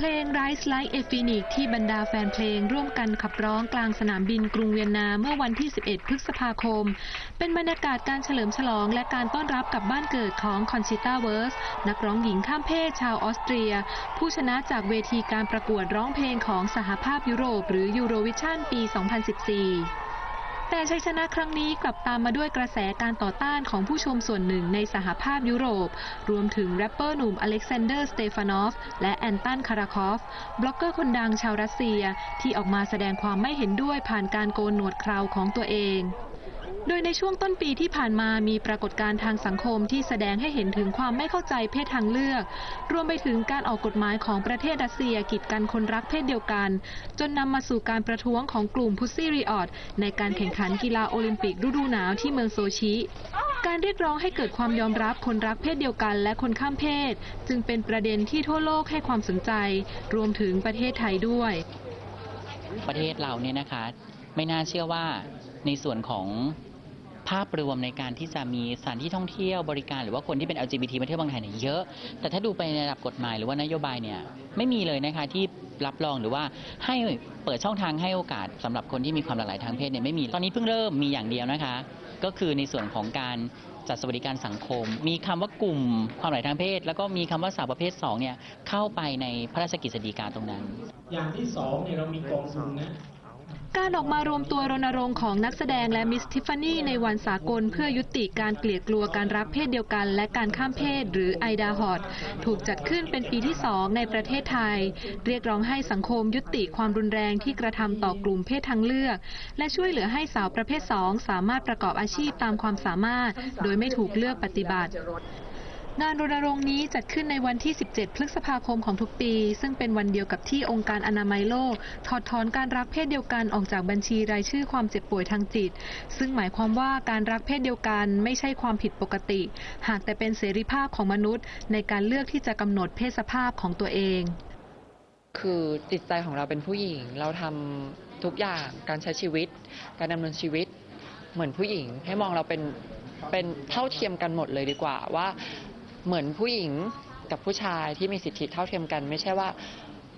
พลง Rise Like a Phoenix ที่บรรดาแฟนเพลงร่วมกันขับร้องกลางสนามบินกรุงเวียนนาเมื่อวันที่ 11 พฤษภาคม เป็นบรรยากาศการเฉลิมฉลองและการต้อนรับกับบ้านเกิดของคอนชิต้าเวิร์สนักร้องหญิงข้ามเพศชาวออสเตรีย ผู้ชนะจากเวทีการประกวดร้องเพลงของสหภาพยุโรป หรือยูโรวิชั่นปี 2014 แต่ชัยชนะครั้งนี้กลับตามมาด้วยกระแสการต่อต้านของผู้ชมส่วนหนึ่งในสหภาพยุโรป รวมถึงแรปเปอร์หนุ่มอเล็กซานเดอร์ สเตฟานอฟ และแอนตัน คาราคอฟ บล็อกเกอร์คนดังชาวรัสเซียที่ออกมาแสดงความไม่เห็นด้วยผ่านการโกนหนวดเคราของตัวเอง โดยในช่วงต้นปีที่ผ่านมามีปรากฏการณ์ทางสังคมที่แสดงให้เห็นถึงความไม่เข้าใจเพศทางเลือก รวมไปถึงการออกกฎหมายของประเทศรัสเซียกีดกันคนรักเพศเดียวกัน จนนำมาสู่การประท้วงของกลุ่มพุซซี่รีออดในการแข่งขันกีฬาโอลิมปิกฤดูหนาวที่เมืองโซชิ การเรียกร้องให้เกิดความยอมรับคนรักเพศเดียวกัน และคนข้ามเพศ จึงเป็นประเด็นที่ทั่วโลกให้ความสนใจ รวมถึงประเทศไทยด้วย ประเทศเราเนี่ยนะคะ ไม่น่าเชื่อว่าในส่วนของ ภาพรวมในการที่จะมีสถานที่ท่องเที่ยวบริการหรือว่าคนที่เป็น LGBT มาเที่ยวบางไทยเนี่ยเยอะ แต่ถ้าดูไปในระดับกฎหมายหรือว่านโยบายเนี่ยไม่มีเลยนะคะที่รับรองหรือว่าให้เปิดช่องทางให้โอกาสสำหรับคนที่มีความหลากหลายทางเพศเนี่ยไม่มีตอนนี้เพิ่งเริ่มมีอย่างเดียวนะคะ ก็คือในส่วนของการจัดสวัสดิการสังคม มีคำว่ากลุ่มความหลากหลายทางเพศ แล้วก็มีคำว่าสาวประเภทสองเนี่ยเข้าไปในพระราชกฤษฎีกาตรงนั้น อย่างที่สองเนี่ยเรามีกองทุนนะ การออกมารวมตัวรณรงค์ของนักแสดงและมิสทิฟฟานี่ในวันสากลเพื่อยุติการเกลียดกลัวการรักเพศเดียวกัน และการข้ามเพศหรือไอดาฮอดถูกจัดขึ้นเป็นปีที่สองในประเทศไทย เรียกร้องให้สังคมยุติความรุนแรงที่กระทำต่อกลุ่มเพศทางเลือก และช่วยเหลือให้สาวประเภทสองสามารถประกอบอาชีพตามความสามารถ โดยไม่ถูกเลือกปฏิบัติ งานรณรงค์นี้จัดขึ้นในวันที่ 17 พฤษภาคมของทุกปี ซึ่งเป็นวันเดียวกับที่องค์การอนามัยโลก ถอดถอนการรักเพศเดียวกันออกจากบัญชีรายชื่อความเจ็บป่วยทางจิต ซึ่งหมายความว่าการรักเพศเดียวกันไม่ใช่ความผิดปกติ หากแต่เป็นเสรีภาพของมนุษย์ ในการเลือกที่จะกำหนดเพศสภาพของตัวเอง คือจิตใจของเราเป็นผู้หญิง เราทำทุกอย่างการใช้ชีวิต การดำเนินชีวิต เหมือนผู้หญิงให้มองเราเป็นเป็นเท่าเทียมกันหมดเลยดีกว่าว่า เหมือนผู้หญิงกับผู้ชายที่มีสิทธิเท่าเทียมกัน ไม่ใช่ว่า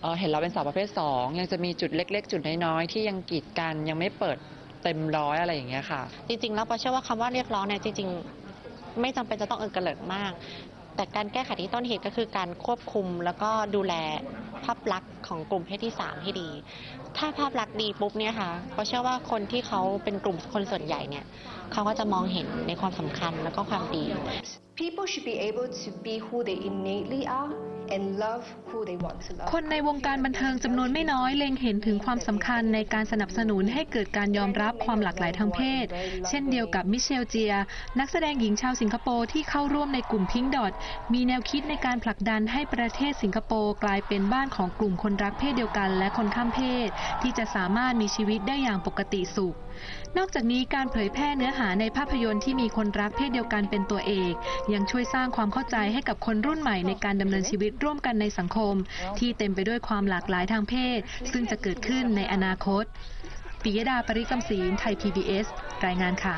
เเห็นเราเป็นสาวประเภทสองยังจะมีจุดเล็ก ๆ จุดน้อยๆที่ยังกีดกันยังไม่เปิดเต็มร้อยอะไรอย่างเงี้ยค่ะ จริงๆแล้วปอเชื่อว่าคำว่าเรียกร้องเนี่ยจริง ๆ ไม่จำเป็นจะต้องเอิกระเลิกมาก แต่การแก้ไขที่ต้นเหตุก็คือการควบคุมแล้วก็ดูแลภาพลักษณ์ของกลุ่มเพศที่ 3 ให้ดี ถ้าภาพลักษณ์ดีปุ๊บเนี่ยค่ะเขาเชื่อว่าคนที่เขาเป็นกลุ่มคนส่วนใหญ่เนี่ยเขาก็จะมองเห็นในความสำคัญแล้วก็ความดี People should be able to be who they innately are and love who they want to love. คนในวงการบันเทิงจำนวนไม่น้อยเล็งเห็นถึงความสำคัญในการสนับสนุนให้เกิดการยอมรับความหลากหลายทางเพศ เช่นเดียวกับมิเชลเจีย นักแสดงหญิงชาวสิงคโปร์ที่เข้าร่วมในกลุ่มพิงดอ t มีแนวคิดในการผลักดันให้ประเทศสิงคโปร์กลายเป็นบ้านของกลุ่มคนรักเพศเดียวกัน และคนข้ามเพศ ที่จะสามารถมีชีวิตได้อย่างปกติสุข นอกจากนี้การเผยแพร่เนื้อหาในภาพยนตร์ที่มีคนรักเพศเดียวกันเป็นตัวเอก ยังช่วยสร้างความเข้าใจให้กับคนรุ่นใหม่ในการดำเนินชีวิตร่วมกันในสังคม ที่เต็มไปด้วยความหลากหลายทางเพศ ซึ่งจะเกิดขึ้นในอนาคตปิยดาปริกำศีนไทย PBS รายงานค่ะ